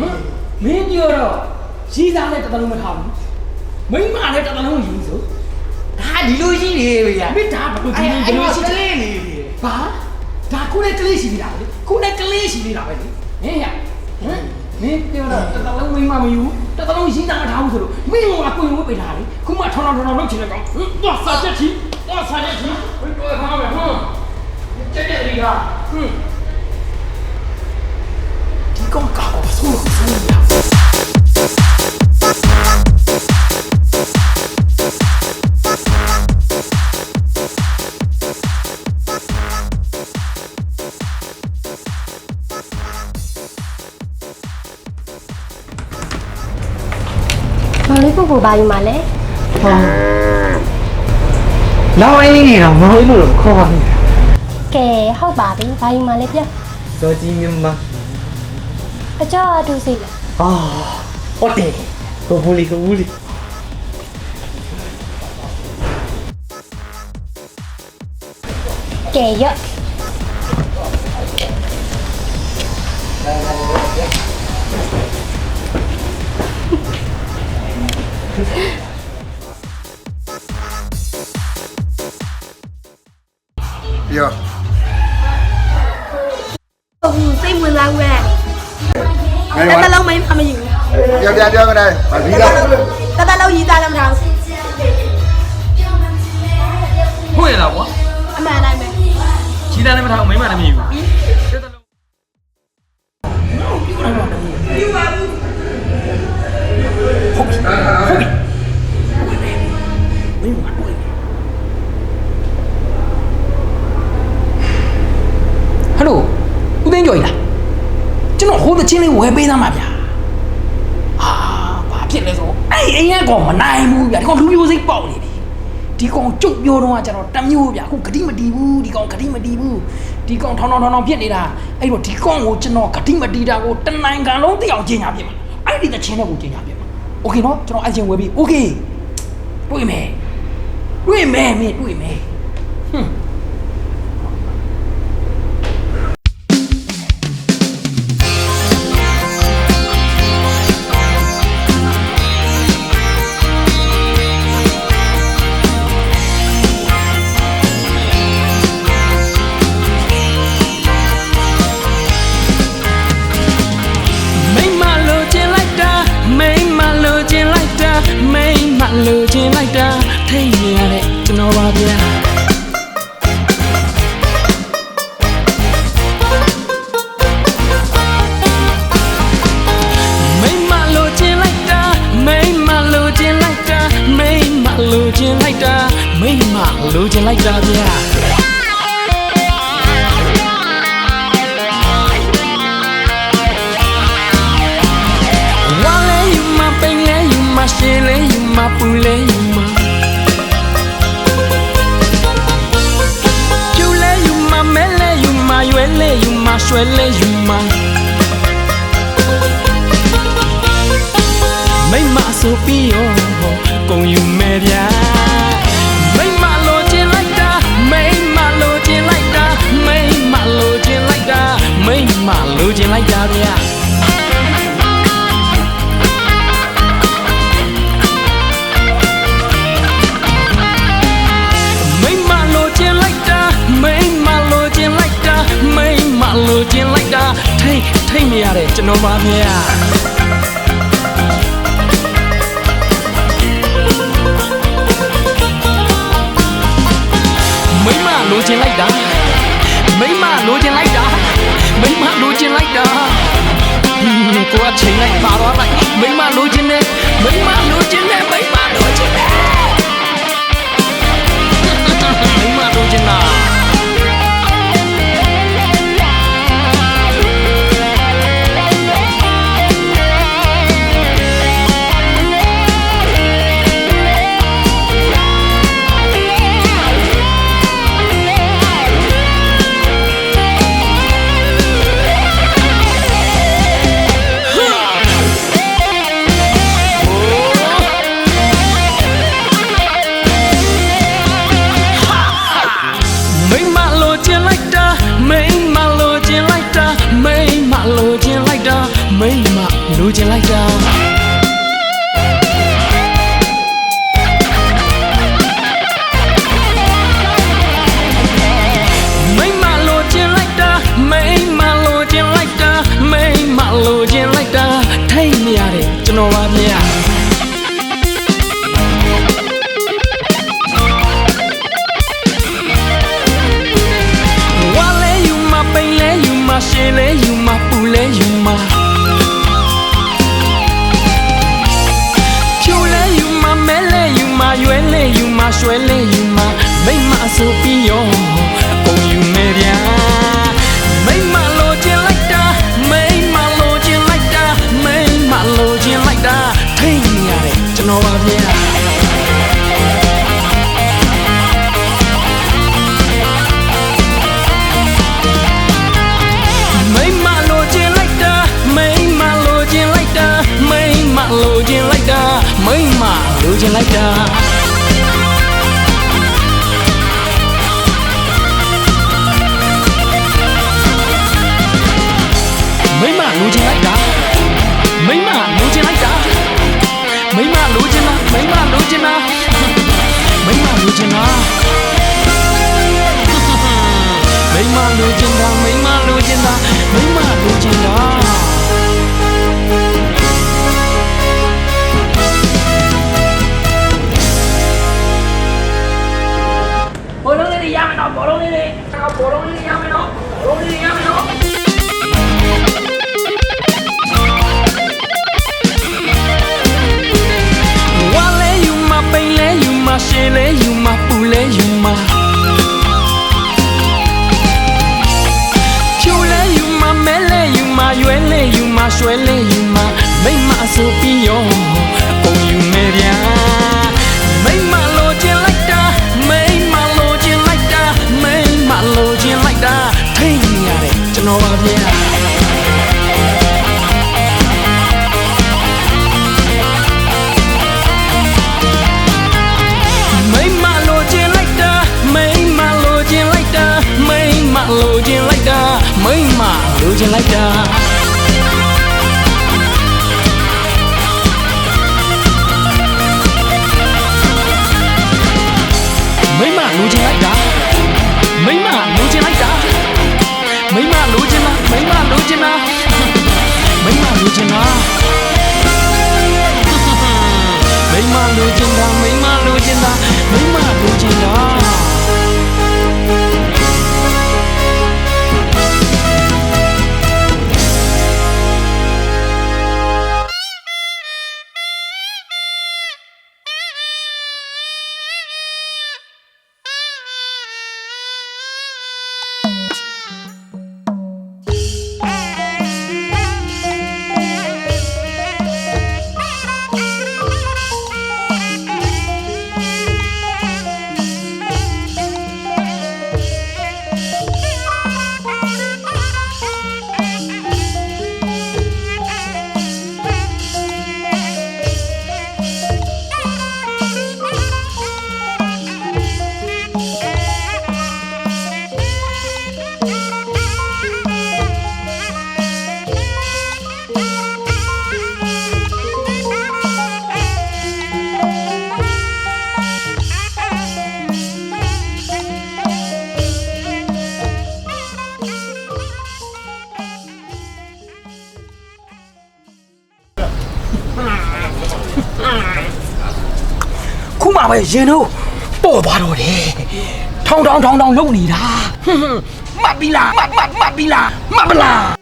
မ်မင်းပြောတော့ရှိသားနဲ့တတလုံးမထားဘူးမိန်းမနဲ့တတလုံးယူဆိုဒါဒီလိုကြီးနေပြီဗျာမင်းဒါဘာလို့ဒီအဲ့လိုအဲ့ဒီလိုလိုရှိရှိတယ်တယ်နေပြီဘာဒါခုနဲ့ကလေးရှိနေတာလေခုနဲ့ကလေးရှိနေတာပဲလေဟင်ရဟမ်မင်းပြောတော့တတလုံးမိန်းမမယူတတလုံးရှိသားမထားဘူးဆိုလို့မင်းကကိုယ်ကိုပိတ်လာလေခုမှထောင်းထောင်းထောင်းလုပ်ချင်တယ်ကောင်ဟမ်တော့စာချက်ချီတော့စာချက်ချီဘယ်တော့ခါမယ်ဟမ်တက်တက်ရီကဟမ် ဒီကောင်ကောက်ဆိုးဆိုးရမောင်လေးပုဂ္ဂိုလ်ဘာယူมาလဲလောင်းအင်းနေတော့မဟုတ်လို့ခေါ် ပါဘူးကဲဟုတ်ပါပြီဘာယူมา တဝါတလုံးမင်းမယူပြောပြပြောကြတယ်ဗာဒီကတတလုံးရေးသားလည်းမထားဘူးဟုတ်ရလားကွာအမှန်တိုင်းပဲခြေသားလည်းမထားအောင်မိမလည်းမယူဟယ်လိုဦးသိန်းကျော်ကြီးလား ကျွန်တော်ဟိုးတချင်းလေးဝယ်ပေးသားမှာဗျာဟာဘာဖြစ်လဲဆိုတော့အဲ့အိမ်ကကောင်မနိုင်ဘူးဗျာဒီကောင်လူမျိုးစိတ်ပေါက်နေပြီဒီကောင်ကျုပ်ပြောတော့ကကျွန်တော်တမျိုးဗျာအခုဂတိမတီးဘူးဒီကောင်ဂတိမတီးဘူးဒီကောင်ထောင်းထောင်းထောင်းထောင်းဖြစ်နေတာအဲ့တော့ဒီကောင်ကိုကျွန်တော်ဂတိမတီးတာကိုတနိုင်ငံလုံးသိအောင်ကြီးညာပြစ်မှာအဲ့ဒီတချင်းနဲ့ကိုကြီးညာပြစ်မှာโอเคနော်ကျွန်တော်အဲ့ချင်းဝယ်ပြီးโอเคတွေ့မယ်တွေ့မယ်မင်းတွေ့မယ်ဟွန်း လိုချင်လိုက်တာထိတ်နေရတဲ့ကျွန်တော်ပါဗျာမိမလိုချင်လိုက်တာမိမလိုချင်လိုက်တာမိမလိုချင်လိုက်တာမိမလိုချင်လိုက်တာဗျာ ပူလဲယူမကျူလဲယူမမဲလဲယူမရွယ်လဲယူမရွှဲလဲယူမမိမဆိုပြီးရောကုန်ယူမဲဗျာမိမလိုချင်လိုက်တာမိမလိုချင်လိုက်တာမိမလိုချင်လိုက်တာမိမလိုချင်လိုက်တာဗျာ လိုချင်လိုက်တာထိတ်ထိတ်နေရတဲ့ကျွန်တော်ပါဗျာမိမလိုချင်လိုက်တာမိမလိုချင်လိုက်တာမိမလိုချင်လိုက်တာဟင်းကိုကချိန်လိုက်ပါတော့လိုက်မိမလိုချင်တယ်မိမလိုချင် ရွှဲလဲယူမမိမဆိုပြီးရောပုံ မိမလိုချင်လိုက်တာမိမလိုချင်လိုက်တာမိမလိုချင်တာမိမလိုချင်တာမိမလိုချင်တာမိမလိုချင်တာမိမလိုချင်တာမိမလိုချင်တာ ရှည်လဲယူမပူလဲယူမဖြူလဲယူမမဲလဲယူမရွယ်လဲယူမရွှဲလဲယူမမိမဆိုပြီးရော လိုချင်လိုက်တာမိမလိုချင်လိုက်တာမိမလိုချင်လိုက်တာမိမလိုချင်တာမိမလိုချင်တာမိမလိုချင်တာမိမလိုချင်တာမိမလိုချင်တာမိမလိုချင်တာ ခုမှပဲရင်တို့ပေါ်သွားတော့တယ်ထောင်းထောင်းထောင်းထောင်းလုံနေတာဟွန်းဟွန်းမှတ်ပြီလားမှတ်မှတ်မှတ်ပြီလားမှတ်ပလား